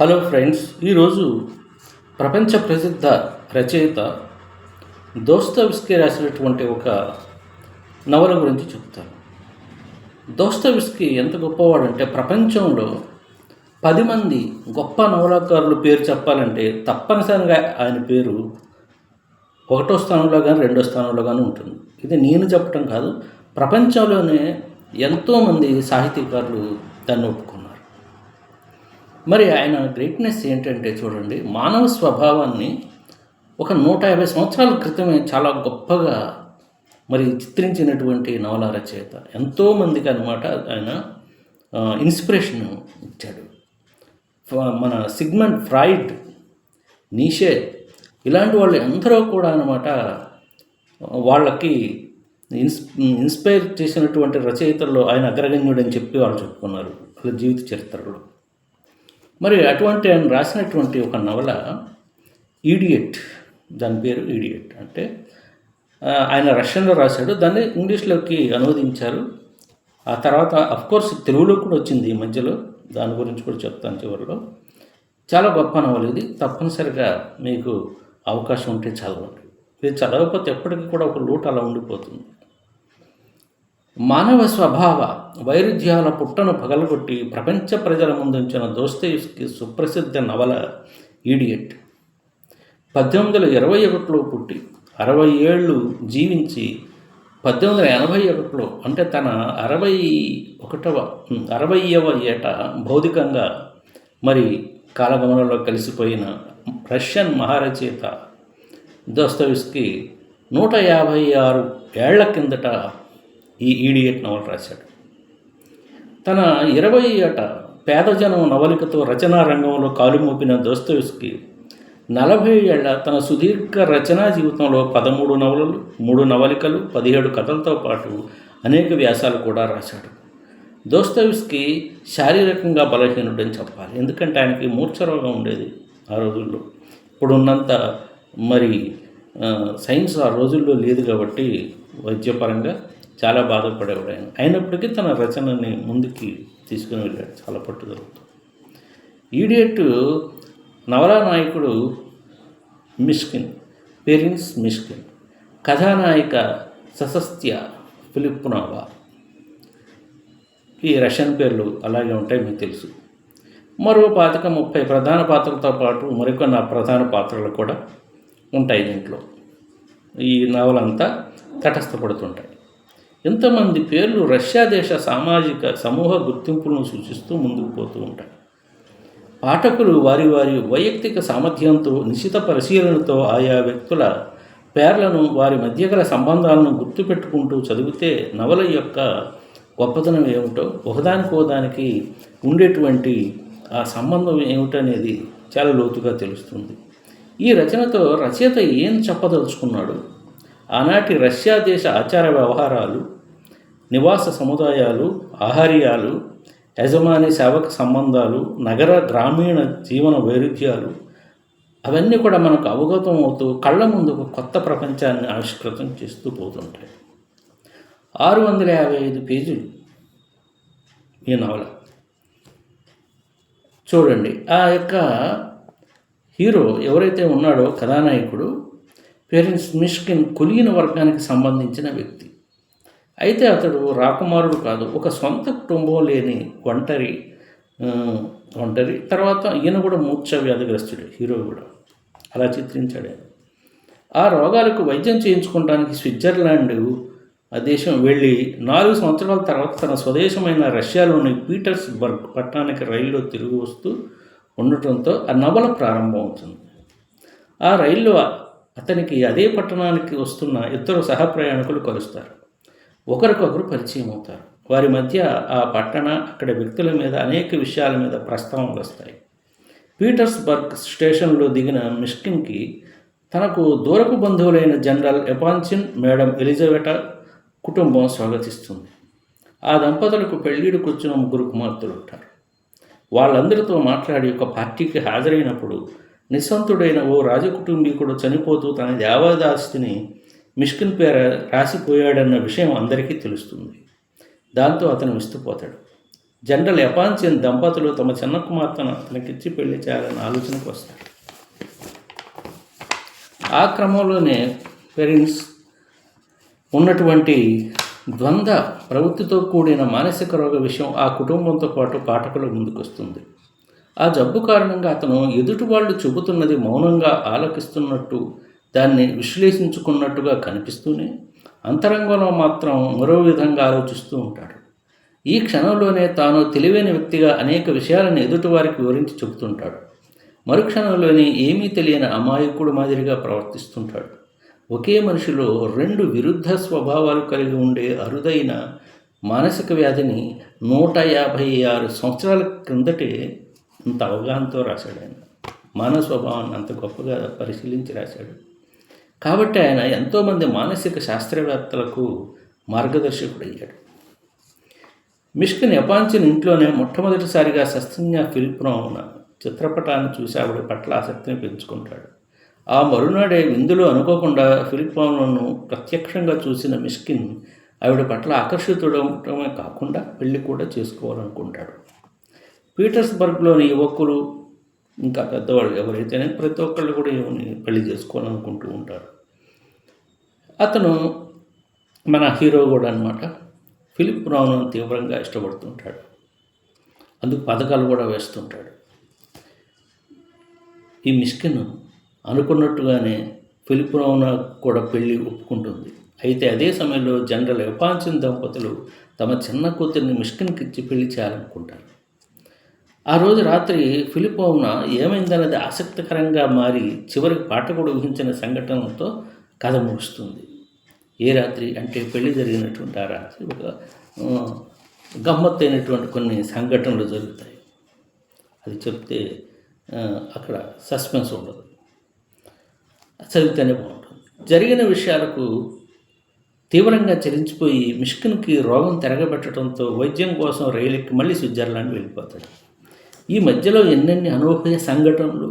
Hello friends ఈరోజు ప్రపంచ ప్రసిద్ధ రచయిత దోస్తవిస్కి రాసినటువంటి ఒక నవల గురించి చెప్తాను. దోస్తవిస్కి ఎంత గొప్పవాడంటే ప్రపంచంలో పది మంది గొప్ప నవలాకారులు పేరు చెప్పాలంటే తప్పనిసరిగా ఆయన పేరు ఒకటో స్థానంలో కానీ రెండో స్థానంలో కానీ ఉంటుంది. ఇది నేను చెప్పటం కాదు ప్రపంచంలోనే ఎంతోమంది సాహితీకారులు దాన్ని ఒప్పుకున్నారు. మరి ఆయన గ్రేట్నెస్ ఏంటంటే చూడండి మానవ స్వభావాన్ని ఒక నూట యాభై సంవత్సరాల క్రితమే చాలా గొప్పగా మరి చిత్రించినటువంటి నవల రచయిత. ఎంతోమందికి అనమాట ఆయన ఇన్స్పిరేషన్ ఇచ్చాడు. ఫ- మన సిగ్మండ్ ఫ్రాయిడ్ నీషే ఇలాంటి వాళ్ళు ఎందరో కూడా అనమాట వాళ్ళకి ఇన్స్ ఇన్స్పైర్ చేసినటువంటి రచయితల్లో ఆయన అగ్రగణ్యుడు అని చెప్పి వాళ్ళు చెప్పుకున్నారు. వాళ్ళ జీవిత చరిత్రలో. మరి అటువంటి ఆయన రాసినటువంటి ఒక నవల ఈడియట్ దాని పేరు ఈడియట్ అంటే ఆయన రష్యన్లో రాశాడు దాన్ని ఇంగ్లీష్లోకి అనువదించారు. ఆ తర్వాత అఫ్కోర్స్ తెలుగులో కూడా వచ్చింది ఈ మధ్యలో దాని గురించి కూడా చెప్తాను చివరిలో. చాలా గొప్ప నవల ఇది తప్పనిసరిగా మీకు అవకాశం ఉంటే చదవండి ఇది చదవకపోతే ఎప్పటికీ కూడా ఒక లూట్ అలా ఉండిపోతుంది. మానవ స్వభావ వైరుధ్యాల పుట్టను పగలగొట్టి ప్రపంచ ప్రజల ముందుంచిన దోస్తేవ్స్కి సుప్రసిద్ధ నవల ఈడియట్ పద్దెనిమిది వందల ఇరవై ఒకటిలో పుట్టి అరవై ఏళ్ళు జీవించి పద్దెనిమిది వందల ఎనభై ఒకటిలో అంటే తన అరవై ఒకటవ అరవయవ ఏట భౌతికంగా మరి కాలగమనంలో కలిసిపోయిన రష్యన్ మహారచయిత దోస్తవిస్కి నూట యాభై ఆరు ఏళ్ళ కిందట ఈ ఈడియట్ నవల రాశాడు. తన ఇరవై ఏట పేదజనం నవలికతో రచనా రంగంలో కాలు మోపిన దోస్తోస్కి నలభై ఏళ్ళ తన సుదీర్ఘ రచనా జీవితంలో పదమూడు నవలలు మూడు నవలికలు పదిహేడు కథలతో పాటు అనేక వ్యాసాలు కూడా రాశాడు. దోస్తవిస్కి శారీరకంగా బలహీనుడని చెప్పాలి. ఎందుకంటే ఆయనకి మూర్ఛ రోగం ఉండేది ఆ రోజుల్లో. ఇప్పుడున్నంత మరి సైన్స్ ఆ రోజుల్లో లేదు కాబట్టి వైద్యపరంగా చాలా బాధపడేవాడు ఆయన అయినప్పటికీ తన రచనని ముందుకి తీసుకుని వెళ్ళాడు. చాలా పట్టుదలతో. ఈడియట్ నవలా నాయకుడు మిష్కిన్ పెరిన్స్ మిష్కిన్ కథానాయిక ససస్త్య ఫిలిప్పునావా ఈ రష్యన్ పేర్లు అలాగే ఉంటాయి మీకు తెలుసు. మరో పాతిక ముప్పై ప్రధాన పాత్రలతో పాటు మరికొన్ని అప్రధాన పాత్రలు కూడా ఉంటాయి దీంట్లో. ఈ నవలంతా తటస్థపడుతుంటాయి. ఎంతమంది పేర్లు రష్యా దేశ సామాజిక సమూహ గుర్తింపులను సూచిస్తూ ముందుకు పోతూ ఉంటాయి. పాఠకులు వారి వారి వైయక్తిక సామర్థ్యంతో నిశిత పరిశీలనతో ఆయా వ్యక్తుల పేర్లను వారి మధ్య గల సంబంధాలను గుర్తుపెట్టుకుంటూ చదివితే నవల యొక్క గొప్పతనం ఏమిటో ఒకదానికోదానికి ఉండేటువంటి ఆ సంబంధం ఏమిటనేది చాలా లోతుగా తెలుస్తుంది. ఈ రచనతో రచయిత ఏం చెప్పదలుచుకున్నాడు? ఆనాటి రష్యా దేశ ఆచార వ్యవహారాలు నివాస సముదాయాలు ఆహార్యాలు యజమాని సేవక సంబంధాలు నగర గ్రామీణ జీవన వైరుధ్యాలు అవన్నీ కూడా మనకు అవగతం అవుతూ కళ్ళ ముందు ఒక కొత్త ప్రపంచాన్ని ఆవిష్కృతం చేస్తూ పోతుంటాయి. ఆరు వందల యాభై ఐదు పేజీలు ఈ నవల. చూడండి ఆ యొక్క హీరో ఎవరైతే ఉన్నాడో కథానాయకుడు పేరెంట్స్ మిష్కిన్ కులీన వర్గానికి సంబంధించిన వ్యక్తి. అయితే అతడు రాకుమారుడు కాదు ఒక సొంత కుటుంబం లేని ఒంటరి ఒంటరి. తర్వాత ఈయన కూడా మూర్ఛ వ్యాధిగ్రస్తుడే హీరో కూడా. అలా చిత్రించాడు ఆ రోగాలకు వైద్యం చేయించుకోవడానికి స్విట్జర్లాండ్ ఆ దేశం వెళ్ళి నాలుగు సంవత్సరాల తర్వాత తన స్వదేశమైన రష్యాలోని పీటర్స్బర్గ్ పట్టణానికి రైల్లో తిరిగి వస్తూ ఉండటంతో ఆ నవల ప్రారంభమవుతుంది. ఆ రైల్లో అతనికి అదే పట్టణానికి వస్తున్న ఇద్దరు సహప్రయాణికులు కలుస్తారు. ఒకరికొకరు పరిచయం అవుతారు. వారి మధ్య ఆ పట్టణ అక్కడ వ్యక్తుల మీద అనేక విషయాల మీద ప్రస్తావనలు వస్తాయి. పీటర్స్బర్గ్ స్టేషన్లో దిగిన మిష్కిన్కి తనకు దూరపు బంధువులైన జనరల్ ఎపాన్చిన్ మేడం ఎలిజబెట కుటుంబం స్వాగతిస్తుంది. ఆ దంపతులకు పెళ్ళిడు కూర్చున్న ముగ్గురు కుమార్తెలు ఉంటారు. వాళ్ళందరితో మాట్లాడి ఒక పార్టీకి హాజరైనప్పుడు నిస్సంతుడైన ఓ రాజకుటుంబీకుడు చనిపోతూ తన దేవాదాస్తిని మిష్కిన్ పేర రాసిపోయాడన్న విషయం అందరికీ తెలుస్తుంది. దాంతో అతను విస్తుపోతాడు. జనరల్ ఎపాన్సియన్ దంపతులు తమ చిన్న కుమార్తెను అతనికిచ్చి పెళ్ళి చేయాలని ఆలోచనకు వస్తారు. ఆ క్రమంలోనే పేరెంట్స్ ఉన్నటువంటి ద్వంద్వ ప్రవృత్తితో కూడిన మానసిక రోగ విషయం ఆ కుటుంబంతో పాటు పాఠకుల ముందుకొస్తుంది. ఆ జబ్బు కారణంగా అతను ఎదుటి వాళ్ళు చెబుతున్నది మౌనంగా ఆలకిస్తున్నట్టు దాన్ని విశ్లేషించుకున్నట్టుగా కనిపిస్తూనే అంతరంగంలో మాత్రం మరో విధంగా ఆలోచిస్తూ ఉంటాడు. ఈ క్షణంలోనే తాను తెలివైన వ్యక్తిగా అనేక విషయాలను ఎదుటివారికి వివరించి చెబుతుంటాడు. మరుక్షణంలోనే ఏమీ తెలియని అమాయకుడు మాదిరిగా ప్రవర్తిస్తుంటాడు. ఒకే మనిషిలో రెండు విరుద్ధ స్వభావాలు కలిగి ఉండే అరుదైన మానసిక వ్యాధిని నూట యాభై ఆరు సంవత్సరాల క్రిందటే అంత అవగాహనతో రాశాడు ఆయన. మానవ స్వభావాన్ని అంత గొప్పగా పరిశీలించి రాశాడు. కాబట్టి ఆయన ఎంతోమంది మానసిక శాస్త్రవేత్తలకు మార్గదర్శకుడు అయ్యాడు మిష్కిన్ ఎపాన్చిన్ ఇంట్లోనే మొట్టమొదటిసారిగా సస్తిన్యా ఫిలిప్నోన చిత్రపటాన్ని చూసి ఆవిడ పట్ల ఆసక్తిని పెంచుకుంటాడు. ఆ మరునాడే విందులో అనుకోకుండా ఫిలిప్నోను ప్రత్యక్షంగా చూసిన మిష్కిన్ ఆవిడ పట్ల ఆకర్షితుడవటమే కాకుండా పెళ్ళి కూడా చేసుకోవాలనుకుంటాడు. పీటర్స్బర్గ్లోని యువకులు ఇంకా పెద్దవాళ్ళు ఎవరైతేనే ప్రతి ఒక్కళ్ళు కూడా ఈమెని పెళ్ళి చేసుకోవాలనుకుంటూ ఉంటారు. అతను మన హీరో కూడా అనమాట ఫిలిప్ బ్రౌన్ తీవ్రంగా ఇష్టపడుతుంటాడు. అందుకు పథకాలు కూడా వేస్తుంటాడు. ఈ మిస్కిన్ అనుకున్నట్టుగానే ఫిలిప్ బ్రౌన్ కూడా పెళ్ళి ఒప్పుకుంటుంది. అయితే అదే సమయంలో జనరల్ ఎపాన్సిన్ దంపతులు తమ చిన్న కూతుర్ని మిస్కిన్కి ఇచ్చి పెళ్ళి చేయాలనుకుంటారు. ఆ రోజు రాత్రి ఫిలిపోవ్న ఏమైందన్నది ఆసక్తికరంగా మారి చివరికి పాఠకుడు ఊహించిన సంఘటనలతో కథ ముగుస్తుంది. ఏ రాత్రి అంటే పెళ్ళి జరిగినటువంటి ఆ రాత్రి ఒక గమ్మత్తైనటువంటి కొన్ని సంఘటనలు జరుగుతాయి. అది చెప్తే అక్కడ సస్పెన్స్ ఉండదు. చదివితేనే బాగుంటుంది. జరిగిన విషయాలకు తీవ్రంగా చలించిపోయి మిష్కిన్కి రోగం తిరగబెట్టడంతో వైద్యం కోసం రైలుకి మళ్ళీ స్విట్జర్లాండ్ వెళ్ళిపోతాడు. ఈ మధ్యలో ఎన్నెన్ని అనూహ్య సంఘటనలు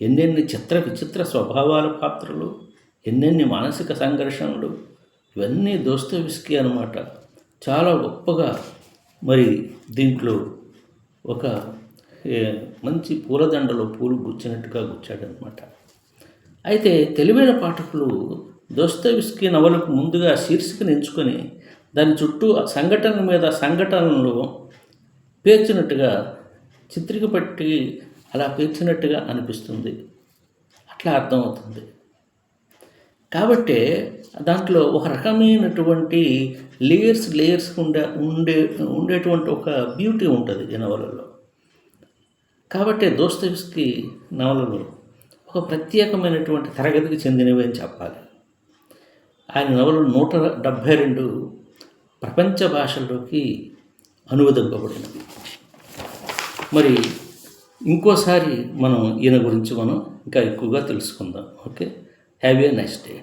ఎన్నెన్ని చిత్ర విచిత్ర స్వభావాల పాత్రలు ఎన్నెన్ని మానసిక సంఘర్షణలు ఇవన్నీ దోస్తవిస్కి అనమాట చాలా గొప్పగా మరి దీంట్లో ఒక మంచి పూలదండలో పూలు గుచ్చినట్టుగా గుచ్చాడనమాట అయితే తెలివైన పాఠకులు దోస్తవిస్కి నవలకు ముందుగా శీర్షికను ఎంచుకొని దాని చుట్టూ ఆ సంఘటన మీద సంఘటనలు పేర్చినట్టుగా చిత్రిక పట్టి అలా పేర్చినట్టుగా అనిపిస్తుంది. అట్లా అర్థమవుతుంది. కాబట్టి దాంట్లో ఒక రకమైనటువంటి లేయర్స్ లేయర్స్ ఉండే ఉండే ఉండేటువంటి ఒక బ్యూటీ ఉంటుంది ఈ నవలలో కాబట్టి దోస్తవిస్కి నవలలు ఒక ప్రత్యేకమైనటువంటి తరగతికి చెందినవి అని చెప్పాలి. ఆయన నవలలు నూట డెబ్భై రెండు ప్రపంచ భాషల్లోకి అనువదింపబడినవి. మరి ఇంకోసారి మనం ఈయన గురించి మనం ఇంకా ఎక్కువగా తెలుసుకుందాం. Okay? Have a nice day